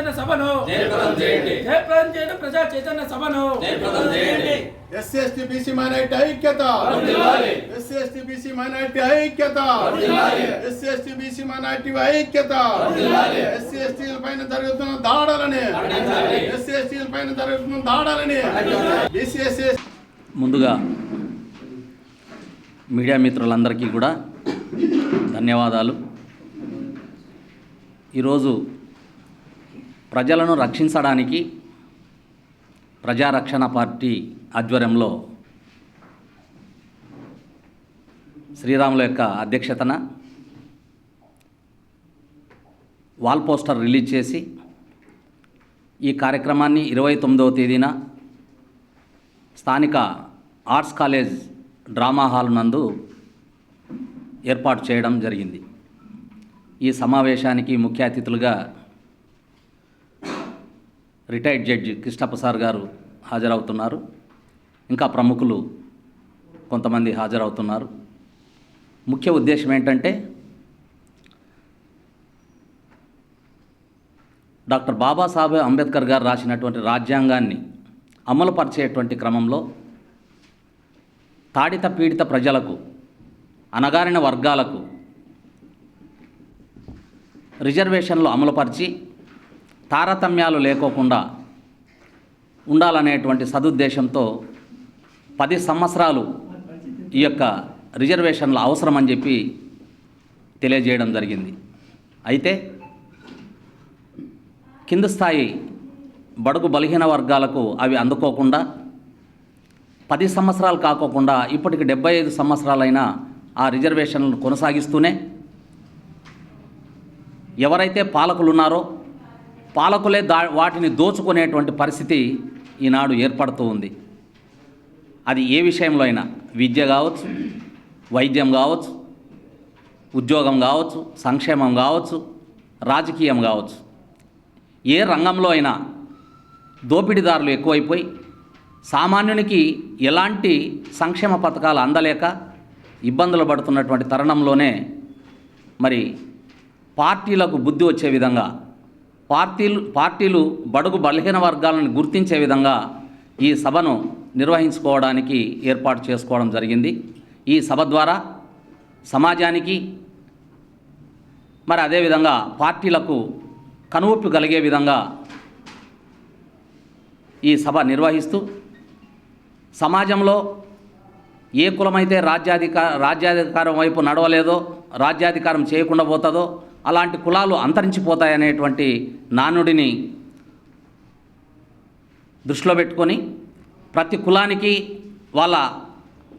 చైతన్య సభను. జయప్రదం చేయండి. ప్రజా చైతన్య సభను. S C S T B C minority ఐక్యత. S C S T B C minority ఐక్యత. S C S T B C minority ఐక్యత. ఎస్సీ ఎస్టీల పైన జరుగుతున్న దాడులని. ఎస్సీ ఎస్టీల పైన జరుగుతున్న దాడులని. బీసీ ఎస్సీ ముందుగా మీడియా మిత్రులందరికీ కూడా ధన్యవాదాలు. ఈరోజు ప్రజలను రక్షించడానికి ప్రజారక్షణ పార్టీ ఆధ్వర్యంలో శ్రీరాముల యొక్క అధ్యక్షతన వాల్ పోస్టర్ రిలీజ్ చేసి ఈ కార్యక్రమాన్ని ఇరవై తొమ్మిదవ తేదీన స్థానిక ఆర్ట్స్ కాలేజ్ డ్రామా హాల్ నందు ఏర్పాటు చేయడం జరిగింది. ఈ సమావేశానికి ముఖ్య అతిథులుగా రిటైర్డ్ జడ్జి కృష్ణప్ప సార్ గారు హాజరవుతున్నారు. ఇంకా ప్రముఖులు కొంతమంది హాజరవుతున్నారు. ముఖ్య ఉద్దేశం ఏంటంటే డాక్టర్ బాబాసాహెబ్ అంబేద్కర్ గారు రాసినటువంటి రాజ్యాంగాన్ని అమలుపరిచేటువంటి క్రమంలో తాడిత పీడిత ప్రజలకు అణగారిన వర్గాలకు రిజర్వేషన్లు అమలుపరిచి తారతమ్యాలు లేకోకుండా ఉండాలనేటువంటి సదుద్దేశంతో పది సంవత్సరాలు ఈ యొక్క రిజర్వేషన్లు అవసరమని చెప్పి తెలియజేయడం జరిగింది. అయితే కింద స్థాయి బడుగు బలహీన వర్గాలకు అవి అందుకోకుండా పది సంవత్సరాలు కాకోకుండా ఇప్పటికి డెబ్బై ఐదు సంవత్సరాలైనా ఆ రిజర్వేషన్లను కొనసాగిస్తూనే ఎవరైతే పాలకులు ఉన్నారో పాలకులే దా వాటిని దోచుకునేటువంటి పరిస్థితి ఈనాడు ఏర్పడుతూ ఉంది. అది ఏ విషయంలో అయినా విద్య కావచ్చు వైద్యం కావచ్చు ఉద్యోగం కావచ్చు సంక్షేమం కావచ్చు రాజకీయం కావచ్చు. ఏ రంగంలో అయినా దోపిడీదారులు ఎక్కువైపోయి సామాన్యునికి ఎలాంటి సంక్షేమ పథకాలు అందలేక ఇబ్బందులు పడుతున్నటువంటి తరుణంలోనే మరి పార్టీలకు బుద్ధి వచ్చే విధంగా పార్టీలు పార్టీలు బడుగు బలహీన వర్గాలను గుర్తించే విధంగా ఈ సభను నిర్వహించుకోవడానికి ఏర్పాటు చేసుకోవడం జరిగింది. ఈ సభ ద్వారా సమాజానికి మరి అదేవిధంగా పార్టీలకు కనువొప్పి కలిగే విధంగా ఈ సభ నిర్వహిస్తూ సమాజంలో ఏ కులమైతే రాజ్యాధికార రాజ్యాధికారం వైపు నడవలేదో రాజ్యాధికారం చేయకుండా పోతుందో అలాంటి కులాలు అంతరించిపోతాయనేటువంటి నానుడిని దృష్టిలో పెట్టుకొని ప్రతి కులానికి వాళ్ళ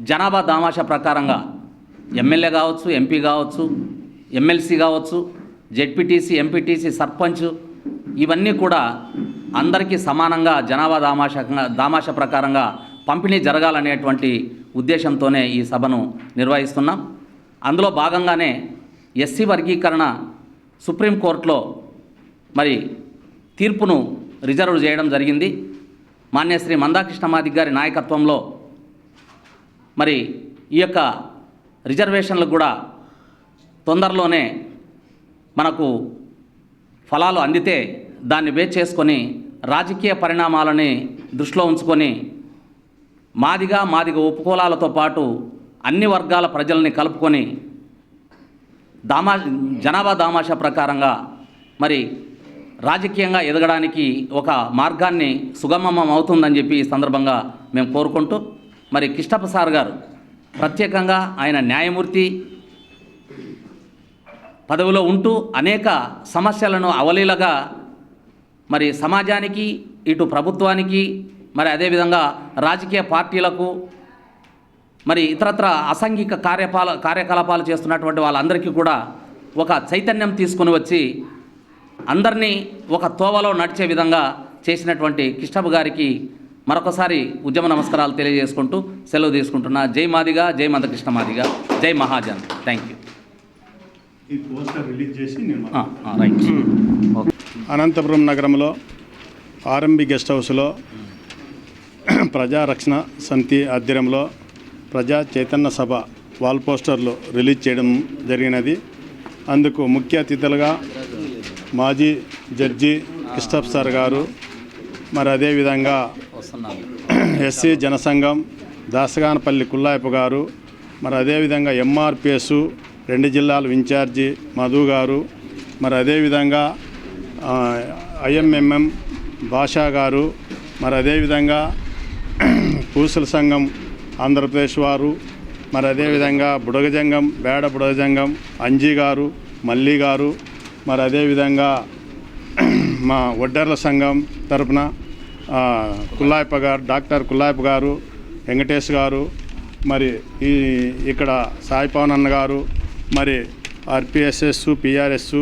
జనాభా దామాషా ప్రకారంగా ఎమ్మెల్యే కావచ్చు ఎంపీ కావచ్చు ఎమ్మెల్సీ కావచ్చు జెడ్పీటీసీ ఎంపీటీసీ సర్పంచ్ ఇవన్నీ కూడా అందరికీ సమానంగా జనాభా దామాష దామాష ప్రకారంగా పంపిణీ జరగాలనేటువంటి ఉద్దేశంతోనే ఈ సభను నిర్వహిస్తున్నాం. అందులో భాగంగానే ఎస్సీ వర్గీకరణ సుప్రీంకోర్టులో మరి తీర్పును రిజర్వ్ చేయడం జరిగింది. మాన్య శ్రీ మందాకృష్ణ గారి నాయకత్వంలో మరి ఈ యొక్క రిజర్వేషన్లకు కూడా తొందరలోనే మనకు ఫలాలు అందితే దాన్ని బేస్ చేసుకొని రాజకీయ పరిణామాలని దృష్టిలో ఉంచుకొని మాదిగా మాదిగ ఉపకులాలతో పాటు అన్ని వర్గాల ప్రజల్ని కలుపుకొని దామా జనాభా దామాషా ప్రకారంగా మరి రాజకీయంగా ఎదగడానికి ఒక మార్గాన్ని సుగమం అవుతుందని చెప్పి ఈ సందర్భంగా మేము కోరుకుంటూ మరి కిష్టప్రసార్ గారు ప్రత్యేకంగా ఆయన న్యాయమూర్తి పదవిలో ఉంటూ అనేక సమస్యలను అవలీలగా మరి సమాజానికి ఇటు ప్రభుత్వానికి మరి అదేవిధంగా రాజకీయ పార్టీలకు మరి ఇతరత్ర అసాంఘిక కార్యపాల కార్యకలాపాలు చేస్తున్నటువంటి వాళ్ళందరికీ కూడా ఒక చైతన్యం తీసుకొని వచ్చి అందరినీ ఒక తోవలో నడిచే విధంగా చేసినటువంటి కిష్టబ్ గారికి మరొకసారి ఉద్యమ నమస్కారాలు తెలియజేసుకుంటూ సెలవు తీసుకుంటున్నా. జై మాదిగా జై మందకృష్ణ మాదిగా జై మహాజన్. థ్యాంక్ యూ ఈ పోస్టర్ రిలీజ్ చేసి నేను రైట్. ఓకే అనంతపురం నగరంలో ఆర్ఎంబి గెస్ట్ హౌస్లో ప్రజారక్షణ సమితి ఆధ్వర్యంలో ప్రజా చైతన్య సభ వాల్ పోస్టర్లు రిలీజ్ చేయడం జరిగినది. అందుకు ముఖ్య అతిథులుగా మాజీ జడ్జి కిష్టఫ్ సార్ గారు మరి అదేవిధంగా ఎస్సీ జనసంఘం దాసగానపల్లి కుల్లాయపు గారు మరి అదేవిధంగా ఎంఆర్పిఎస్ రెండు జిల్లాల ఇన్ఛార్జి మధు గారు మరి అదేవిధంగా ఐఎంఎంఎం భాషా గారు మరి అదేవిధంగా పూసల సంఘం ఆంధ్రప్రదేశ్ వారు మరి అదేవిధంగా బుడగజంగం బేడ బుడగజంగం అంజీ గారు మల్లి గారు మరి అదేవిధంగా మా వడ్డర్ల సంఘం తరపున కుల్లాయప్ప గారు డాక్టర్ కుల్లాయప్ప గారు వెంకటేష్ గారు మరి ఈ ఇక్కడ సాయి పవన్ అన్న గారు మరి ఆర్పిఎస్ఎస్ పిఆర్ఎస్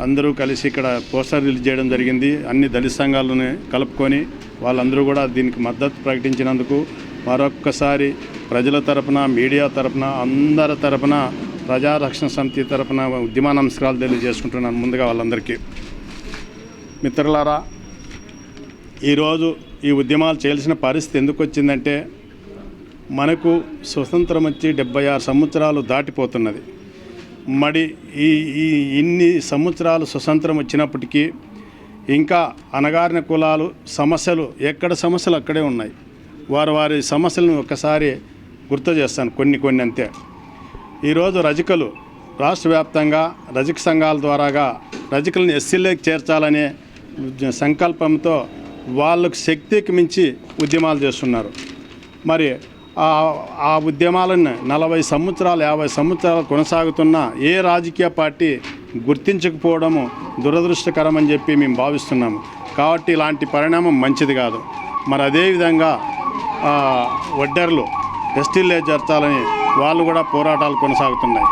అందరూ కలిసి ఇక్కడ పోస్టర్ రిలీజ్ చేయడం జరిగింది. అన్ని దళిత సంఘాలను కలుపుకొని వాళ్ళందరూ కూడా దీనికి మద్దతు ప్రకటించినందుకు మరొక్కసారి ప్రజల తరపున మీడియా తరపున అందరి తరపున ప్రజారక్షణ సమితి తరపున ఉద్యమ నమస్కారాలు తెలియజేసుకుంటున్నాను ముందుగా వాళ్ళందరికీ. మిత్రులారా ఈరోజు ఈ ఉద్యమాలు చేయాల్సిన పరిస్థితి ఎందుకు వచ్చిందంటే మనకు స్వతంత్రం వచ్చి డెబ్బై ఆరు సంవత్సరాలు దాటిపోతున్నది. మరి ఈ ఈ ఇన్ని సంవత్సరాలు స్వతంత్రం వచ్చినప్పటికీ ఇంకా అనగారిన కులాలు సమస్యలు ఎక్కడ సమస్యలు అక్కడే ఉన్నాయి. వారి వారి సమస్యలను ఒక్కసారి గుర్తు చేస్తాను కొన్ని కొన్ని అంతే. ఈరోజు రజకులు రాష్ట్ర వ్యాప్తంగా రజక సంఘాల ద్వారాగా రజకులను ఎస్సీలోకి చేర్చాలనే సంకల్పంతో వాళ్ళకు శక్తికి మించి ఉద్యమాలు చేస్తున్నారు. మరి ఆ ఆ ఉద్యమాలను నలభై సంవత్సరాలు యాభై సంవత్సరాలు కొనసాగుతున్న ఏ రాజకీయ పార్టీ గుర్తించకపోవడము దురదృష్టకరం అని చెప్పి మేము భావిస్తున్నాము. కాబట్టి ఇలాంటి పరిణామం మంచిది కాదు. మరి అదేవిధంగా వడ్డర్లు ఎస్టీలే జరచాలని వాళ్ళు కూడా పోరాటాలు కొనసాగుతున్నాయి.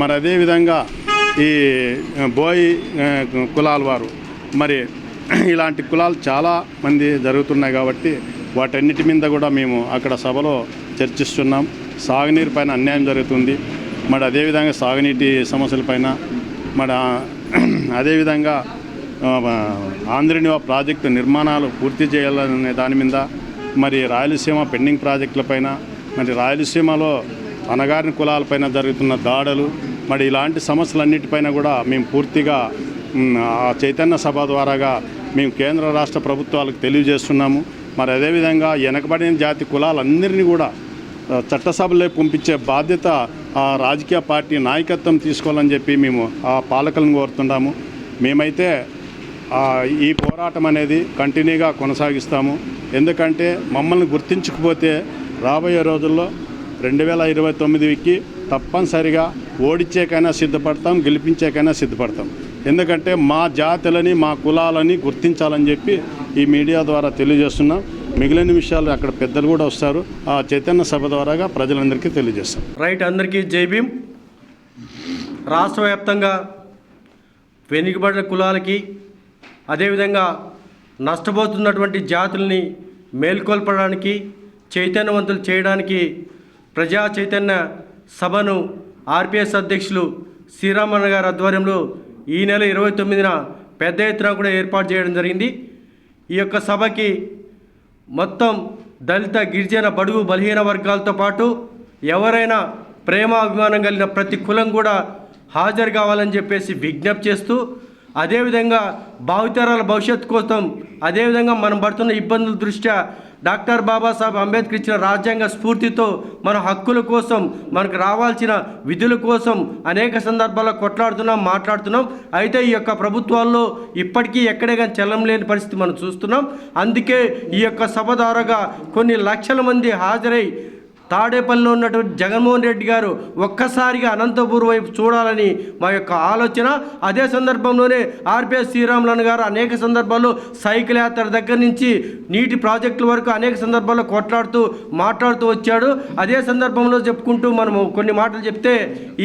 మరి అదేవిధంగా ఈ బోయి కులాల వారు మరి ఇలాంటి కులాలు చాలా మంది జరుగుతున్నాయి కాబట్టి వాటన్నిటి మీద కూడా మేము అక్కడ సభలో చర్చిస్తున్నాం. సాగునీరు పైన అన్యాయం జరుగుతుంది. మరి అదేవిధంగా సాగునీటి సమస్యలపైన మరి అదేవిధంగా ఆంధ్రనివా ప్రాజెక్టు నిర్మాణాలు పూర్తి చేయాలనే దాని మీద మరి రాయలసీమ పెండింగ్ ప్రాజెక్టులపైన మరి రాయలసీమలో అనగారిన కులాలపైన జరుగుతున్న దాడులు మరి ఇలాంటి సమస్యలన్నిటిపైన కూడా మేము పూర్తిగా ఆ చైతన్య సభ ద్వారాగా మేము కేంద్ర రాష్ట్ర ప్రభుత్వాలకు తెలియజేస్తున్నాము. మరి అదేవిధంగా వెనకబడిన జాతి కులాలందరినీ కూడా చట్టసభలే పంపించే బాధ్యత ఆ రాజకీయ పార్టీ నాయకత్వం తీసుకోవాలని చెప్పి మేము ఆ పాలకులను కోరుతున్నాము. మేమైతే ఈ పోరాటం అనేది కంటిన్యూగా కొనసాగిస్తాము. ఎందుకంటే మమ్మల్ని గుర్తించకపోతే రాబోయే రోజుల్లో రెండు వేల ఇరవై తొమ్మిదికి తప్పనిసరిగా ఓడించేకైనా సిద్ధపడతాం గెలిపించేకైనా సిద్ధపడతాం. ఎందుకంటే మా జాతులని మా కులాలని గుర్తించాలని చెప్పి ఈ మీడియా ద్వారా తెలియజేస్తున్నాం. మిగిలిన విషయాలు అక్కడ పెద్దలు కూడా వస్తారు. ఆ చైతన్య సభ ద్వారాగా ప్రజలందరికీ తెలియజేస్తాం. రైట్ అందరికీ జైబీం రాష్ట్ర వ్యాప్తంగా వెనుకబడిన కులాలకి అదేవిధంగా నష్టపోతున్నటువంటి జాతుల్ని మేల్కొల్పడానికి చైతన్యవంతులు చేయడానికి ప్రజా చైతన్య సభను ఆర్పిఎస్ అధ్యక్షులు శ్రీరామన్న గారి ఆధ్వర్యంలో ఈ నెల ఇరవై తొమ్మిదిన పెద్ద ఎత్తున కూడా ఏర్పాటు చేయడం జరిగింది. ఈ యొక్క సభకి మొత్తం దళిత గిరిజన బడుగు బలహీన వర్గాలతో పాటు ఎవరైనా ప్రేమాభిమానం కలిగిన ప్రతి కులం కూడా హాజరు కావాలని చెప్పేసి విజ్ఞప్తి చేస్తూ అదేవిధంగా భావితరాల భవిష్యత్తు కోసం అదేవిధంగా మనం పడుతున్న ఇబ్బందుల దృష్ట్యా డాక్టర్ బాబాసాహెబ్ అంబేద్కర్ ఇచ్చిన రాజ్యాంగ స్ఫూర్తితో మన హక్కుల కోసం మనకు రావాల్సిన విధుల కోసం అనేక సందర్భాల్లో కొట్లాడుతున్నాం మాట్లాడుతున్నాం. అయితే ఈ యొక్క ప్రభుత్వాల్లో ఇప్పటికీ ఎక్కడే కానీ లేని పరిస్థితి మనం చూస్తున్నాం. అందుకే ఈ యొక్క సభ ద్వారాగా కొన్ని లక్షల మంది హాజరై తాడేపల్లిలో ఉన్నటువంటి జగన్మోహన్ రెడ్డి గారు ఒక్కసారిగా అనంతపూర్ వైపు చూడాలని మా యొక్క ఆలోచన. అదే సందర్భంలోనే ఆర్పిఎస్ శ్రీరాములన్ గారు అనేక సందర్భాల్లో సైకిల్ యాత్ర దగ్గర నుంచి నీటి ప్రాజెక్టుల వరకు అనేక సందర్భాల్లో కొట్లాడుతూ మాట్లాడుతూ వచ్చాడు. అదే సందర్భంలో చెప్పుకుంటూ మనము కొన్ని మాటలు చెప్తే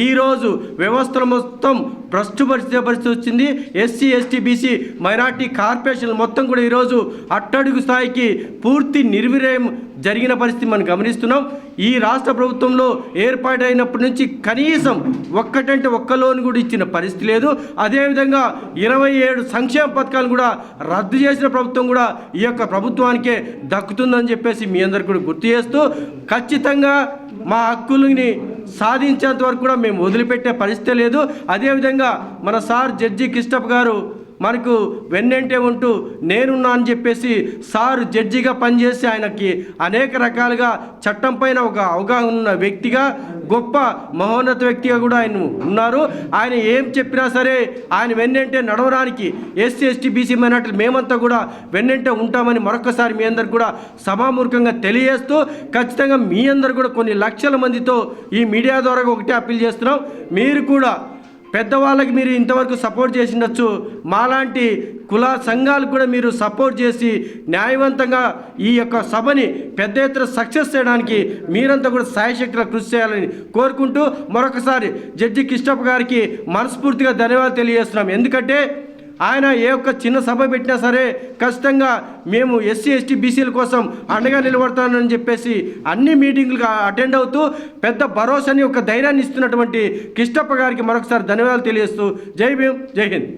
ఈరోజు వ్యవస్థలు మొత్తం భ్రష్టు పరిస్థితి పరిస్థితి వచ్చింది. ఎస్సీ ఎస్టీ బీసీ మైనార్టీ కార్పొరేషన్లు మొత్తం కూడా ఈరోజు అట్టడుగు స్థాయికి పూర్తి నిర్విరయం జరిగిన పరిస్థితి మనం గమనిస్తున్నాం. ఈ రాష్ట్ర ప్రభుత్వంలో ఏర్పాటైనప్పటి నుంచి కనీసం ఒక్కటంటే ఒక్క లోన్ కూడా ఇచ్చిన పరిస్థితి లేదు. అదేవిధంగా ఇరవై ఏడు సంక్షేమ పథకాలు కూడా రద్దు చేసిన ప్రభుత్వం కూడా ఈ యొక్క ప్రభుత్వానికే దక్కుతుందని చెప్పేసి మీ అందరు కూడా గుర్తు చేస్తూ ఖచ్చితంగా మా హక్కులని సాధించేంత వరకు కూడా మేము వదిలిపెట్టే పరిస్థితి లేదు. అదేవిధంగా మన సార్ జడ్జి కిష్టప్ గారు మనకు వెన్నంటే ఉంటూ నేనున్నా అని చెప్పేసి సారు జడ్జిగా పనిచేసి ఆయనకి అనేక రకాలుగా చట్టం పైన ఒక అవగాహన ఉన్న వ్యక్తిగా గొప్ప మహోన్నత వ్యక్తిగా కూడా ఆయన ఉన్నారు. ఆయన ఏం చెప్పినా సరే ఆయన వెన్నంటే నడవడానికి ఎస్సీ ఎస్టీ బీసీ మైనార్టీలు మేమంతా కూడా వెన్నంటే ఉంటామని మరొకసారి మీ అందరు కూడా సభాముఖంగా తెలియజేస్తూ ఖచ్చితంగా మీ అందరు కూడా కొన్ని లక్షల మందితో ఈ మీడియా ద్వారా ఒకటే అప్పీల్ చేస్తున్నాం. మీరు కూడా పెద్దవాళ్ళకి మీరు ఇంతవరకు సపోర్ట్ చేసిండొచ్చు. మాలాంటి కుల సంఘాలకు కూడా మీరు సపోర్ట్ చేసి న్యాయవంతంగా ఈ యొక్క సభని పెద్ద ఎత్తున సక్సెస్ చేయడానికి మీరంతా కూడా సాయశక్తిగా కృషి చేయాలని కోరుకుంటూ మరొకసారి జడ్జి కిష్టప్ప గారికి మనస్ఫూర్తిగా ధన్యవాదాలు తెలియజేస్తున్నాం. ఎందుకంటే ఆయన ఏ ఒక్క చిన్న సభ పెట్టినా సరే ఖచ్చితంగా మేము ఎస్సీ ఎస్టీ బీసీల కోసం అండగా నిలబడతానని చెప్పేసి అన్ని మీటింగ్లకు అటెండ్ అవుతూ పెద్ద భరోసాని ఒక ధైర్యాన్ని ఇస్తున్నటువంటి కిష్టప్ప గారికి మరొకసారి ధన్యవాదాలు తెలియజేస్తూ జై భీమ్ జై హింద్.